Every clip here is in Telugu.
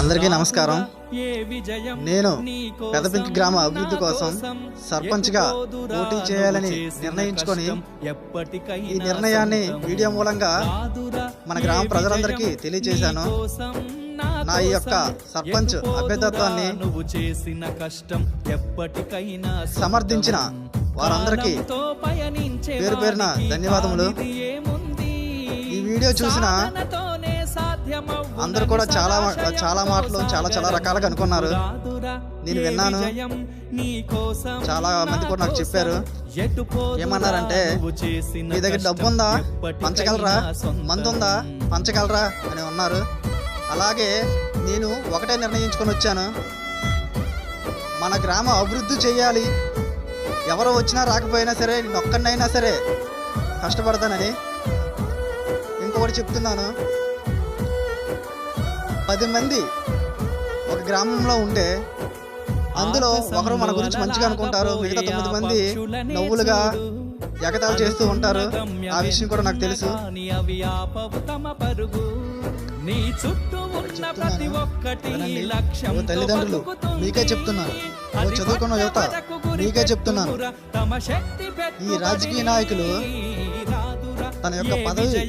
అందరికీ నమస్కారం. నేను పెదపింకి గ్రామ అభివృద్ధి కోసం సర్పంచ్గా పోటీ చేయాలని నిర్ణయించుకొని ఈ నిర్ణయాన్ని వీడియో మూలంగా మన గ్రామ ప్రజలందరికీ తెలియజేశాను నా ఈ యొక్క సర్పంచ్ అభ్యర్థత్వాన్ని నువ్వు చేసిన కష్టం ఎప్పటికైనా సమర్థించిన వారందరికీ పేరు పేరున ధన్యవాదములు. ఈ వీడియో చూసిన అందరూ కూడా చాలా చాలా మాటలు చాలా చాలా రకాలుగా అనుకున్నారు. నేను విన్నాను. చాలా మంది కూడా నాకు చెప్పారు. ఏమన్నారంటే మీ దగ్గర డబ్బు ఉందా పంచగలరా? మందు ఉందా పంచగలరా? అని ఉన్నారు అలాగే నేను ఒకటే నిర్ణయించుకొని వచ్చాను. మన గ్రామం అభివృద్ధి చేయాలి. ఎవరు వచ్చినా రాకపోయినా సరే నేను ఒక్కడినైనా సరే కష్టపడతానని ఇంకొకటి చెప్తున్నాను. పది మంది ఒక గ్రామంలో ఉంటే అందులో ఒకరు మన గురించి మంచిగా అనుకుంటారు మిగతా తొమ్మిది మంది నవ్వులుగా ఎగతాలు చేస్తూ ఉంటారు. ఆ విషయం కూడా నాకు తెలుసు. నీ చుట్టూ ఉన్న ప్రతి ఒక్కటి. లక్ష్యం తల్లిదండ్రులు? మీకే చెప్తున్నాను. ఓ చదువుకున్న యువత? మీకే చెప్తున్నాను. ఈ రాజకీయ నాయకులు తన యొక్క పదవి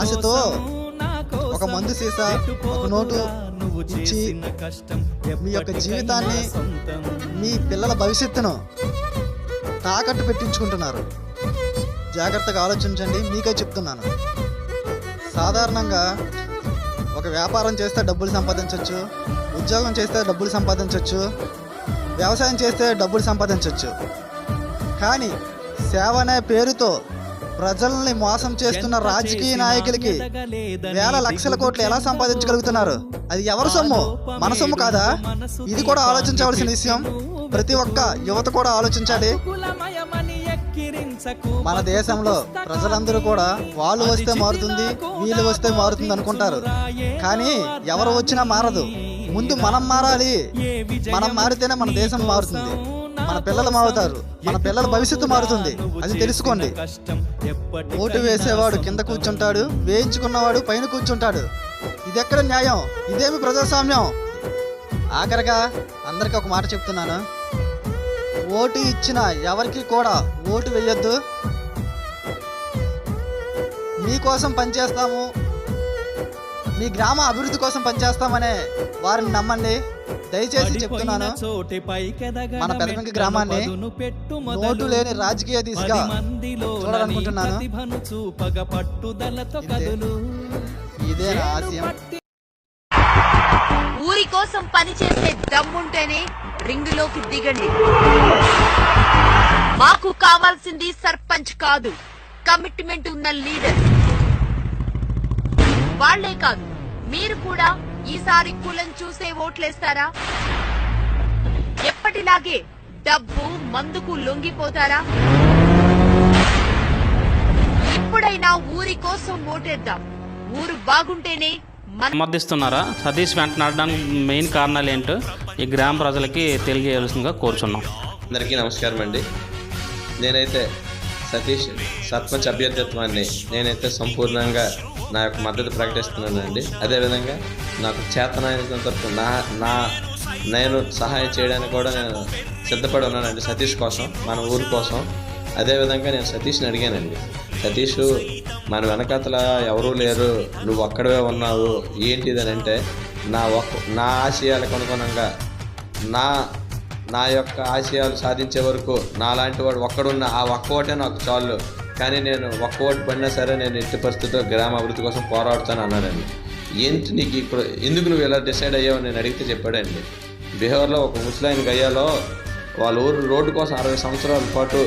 ఆశతో ఒక మందు సీసా ఒక నోటు ఇచ్చి మీ యొక్క జీవితాన్ని మీ పిల్లల భవిష్యత్తును తాకట్టు పెట్టించుకుంటున్నారు. జాగ్రత్తగా ఆలోచించండి మీకే చెప్తున్నాను. సాధారణంగా ఒక వ్యాపారం చేస్తే డబ్బులు సంపాదించవచ్చు ఉద్యోగం చేస్తే డబ్బులు సంపాదించవచ్చు వ్యవసాయం చేస్తే డబ్బులు సంపాదించవచ్చు కానీ సేవ అనే పేరుతో ప్రజల్ని మోసం చేస్తున్న రాజకీయ నాయకులకి వేల లక్షల కోట్లు ఎలా సంపాదించగలుగుతున్నారు? అది ఎవరి సొమ్ము? మన సొమ్ము కాదా? ఇది కూడా ఆలోచించవలసిన విషయం. ప్రతి ఒక్క యువత కూడా ఆలోచించాలి. మన దేశంలో ప్రజలందరూ కూడా వాళ్ళు వస్తే మారుతుంది వీళ్ళు వస్తే మారుతుంది అనుకుంటారు. కానీ ఎవరు వచ్చినా మారదు. ముందు మనం మారాలి. మనం మారితేనే మన దేశం మారుతుంది. మన పిల్లలు మారుతారు. మన పిల్లల భవిష్యత్తు మారుతుంది. అది తెలుసుకోండి. ఓటు వేసేవాడు కింద కూర్చుంటాడు వేయించుకున్నవాడు పైన కూర్చుంటాడు. ఇది ఎక్కడ న్యాయం? ఇదేమి ప్రజాస్వామ్యం? ఆఖరిగా అందరికీ ఒక మాట చెప్తున్నాను. ఓటు ఇచ్చిన ఎవరికి కూడా ఓటు వేయొద్దు. మీకోసం పనిచేస్తాము. మీ గ్రామ అభివృద్ధి కోసం పనిచేస్తామనే వారిని నమ్మండి. దయచేసి చెప్తున్నాను మన పెదపింకి గ్రామాన్ని నోటు లేని రాజకీయ దిశగా చూడాలనుకుంటున్నాను. ఇదే ఆశయం ఊరి కోసం పనిచేసే దమ్ముంటేనే రింగులోకి దిగండి. మాకు కావాల్సింది సర్పంచ్ కాదు కమిట్మెంట్ ఉన్న లీడర్ వాళ్ళే కాదు మీరు కూడా ఈసారి కులం చూసే ఓట్లేస్తారా? ఎప్పటిలాగే డబ్బు మందుకు లొంగిపోతారా? ఇప్పుడైనా ఊరి కోసం ఓటేద్దాం. ఊరు బాగుంటేనే మన సమర్థిస్తున్నారా? సతీష్ వెంట నడడానికి మెయిన్ కారణాలు ఏంటో ఈ గ్రామ ప్రజలకి తెలియజేయాల్సిందిగా కోరుచున్నాం. అందరికీ నమస్కారం అండి. నేనైతే సతీష్ సర్పంచ్ అభ్యర్థిత్వాన్ని నేనైతే సంపూర్ణంగా నా యొక్క మద్దతు ప్రకటిస్తున్నానండి. అదేవిధంగా నాకు చేతనైనంత నా నా నేను సహాయం చేయడానికి కూడా నేను సిద్ధపడి ఉన్నానండి సతీష్ కోసం మన ఊరి కోసం. అదేవిధంగా నేను సతీష్ని అడిగానండి. సతీష్ మన వెనకాతల ఎవరూ లేరు నువ్వు ఒక్కడవే ఉన్నావు ఏంటిదని అంటే నా ఒక్క నా ఆశయాలకు అనుగుణంగా నా నా యొక్క ఆశయాలు సాధించే వరకు నాలాంటి వాడు ఒక్కడున్న ఆ ఒక్కటే నాకు చాలు. కానీ నేను ఒక్క ఓటు పడినా సరే నేను ఎట్టి పరిస్థితిలో గ్రామ అభివృద్ధి కోసం పోరాడుతాను అన్నాడండి ఏంటి నీకు ఇప్పుడు ఎందుకు నువ్వు ఇలా డిసైడ్ అయ్యావు నేను అడిగితే చెప్పాడండి. బీహార్లో ఒక ముస్లాయిన్ గయ్యాలో వాళ్ళ ఊరు రోడ్డు కోసం అరవై సంవత్సరాల పాటు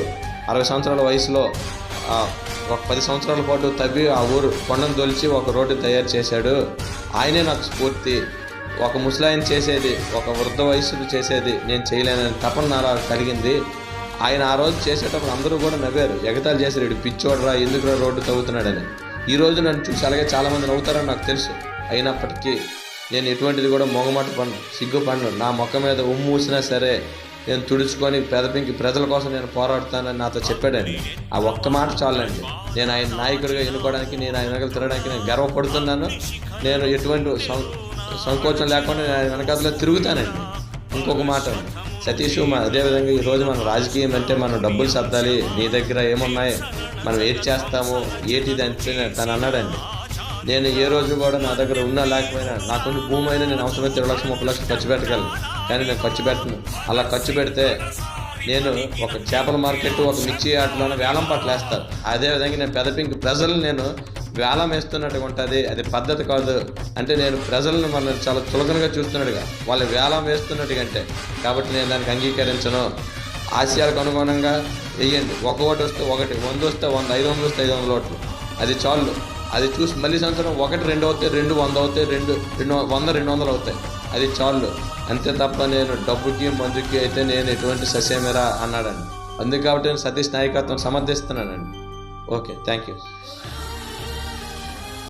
అరవై సంవత్సరాల వయసులో ఒక పది సంవత్సరాల పాటు తవ్వి ఆ ఊరు కొండను తొలిచి ఒక రోడ్డు తయారు చేశాడు. ఆయనే నాకు స్ఫూర్తి. ఒక ముసలాయన చేసేది ఒక వృద్ధ వయసులు చేసేది నేను చేయలేనని తపన నాలో కలిగింది. ఆయన ఆ రోజు చేసేటప్పుడు అందరూ కూడా నవ్వారు. ఎగతాలు చేశారు ఇడు పిచ్చోడరా ఎందుకు రోడ్డు తవ్వుతున్నాడని. ఈ రోజు నన్ను చూసి అలాగే చాలామంది నవ్వుతారని నాకు తెలుసు. అయినప్పటికీ నేను ఎటువంటిది కూడా మొగమాట పన్ను సిగ్గుపడను. నా మొక్క మీద ఉమ్ము ఊసినా సరే నేను తుడుచుకొని పెదపింకి ప్రజల కోసం నేను పోరాడుతానని నాతో చెప్పాడండి. ఆ ఒక్క మాట చాలండి. నేను ఆయన నాయకుడిగా ఎన్నుకోవడానికి నేను ఆయన వెనకలు తిరగడానికి నేను గర్వపడుతున్నాను. నేను ఎటువంటి సం- సంకోచం లేకుండా నేను వెనకాతలో తిరుగుతానండి. ఇంకొక మాట సతీష్ మా అదేవిధంగా ఈరోజు మనం రాజకీయం అంటే మనం డబ్బులు సర్దాలి నీ దగ్గర ఏమున్నాయి మనం ఏది చేస్తాము ఏటిది అంటే తను అన్నాడండి. నేను ఏ రోజు కూడా నా దగ్గర ఉన్నా లేకపోయినా నాకుండి భూమి అయినా నేను అవసరమైతే ఇరవై లక్షలు ముప్పై లక్షలు ఖర్చు పెట్టగలను. కానీ నేను ఖర్చు పెట్టను. అలా ఖర్చు పెడితే నేను ఒక చేపల మార్కెట్ ఒక మిర్చి ఆటలోనే వేలం పట్ల వేస్తాను అదేవిధంగా నేను పెదపింకి ప్రజలను నేను వేలం వేస్తున్నట్టుగా ఉంటుంది అది పద్ధతి కాదు. అంటే నేను ప్రజలను మన చాలా చులకనగా చూస్తున్నట్టుగా వాళ్ళు వేలం వేస్తున్నట్టుగా అంటే. కాబట్టి నేను దానికి అంగీకరించను. ఆశయాలకు అనుగుణంగా వెయ్యండి ఒక ఓటు వస్తే ఒకటి వంద వస్తే వంద ఐదు వందలు వస్తే ఐదు వందల ఓట్లు. అది చాలు. అది చూసి మళ్ళీ సంవత్సరం ఒకటి రెండు అవుతాయి రెండు వంద అవుతాయి రెండు రెండు వంద రెండు వందలు అవుతాయి. అది చాలు. అంతే తప్ప నేను డబ్బుకి మందుకి అయితే నేను ఎటువంటి సస్యమేరా అన్నాడండి. అందుకు కాబట్టి నేను సతీష్ నాయకత్వం సమర్థిస్తున్నానండి. Okay thank you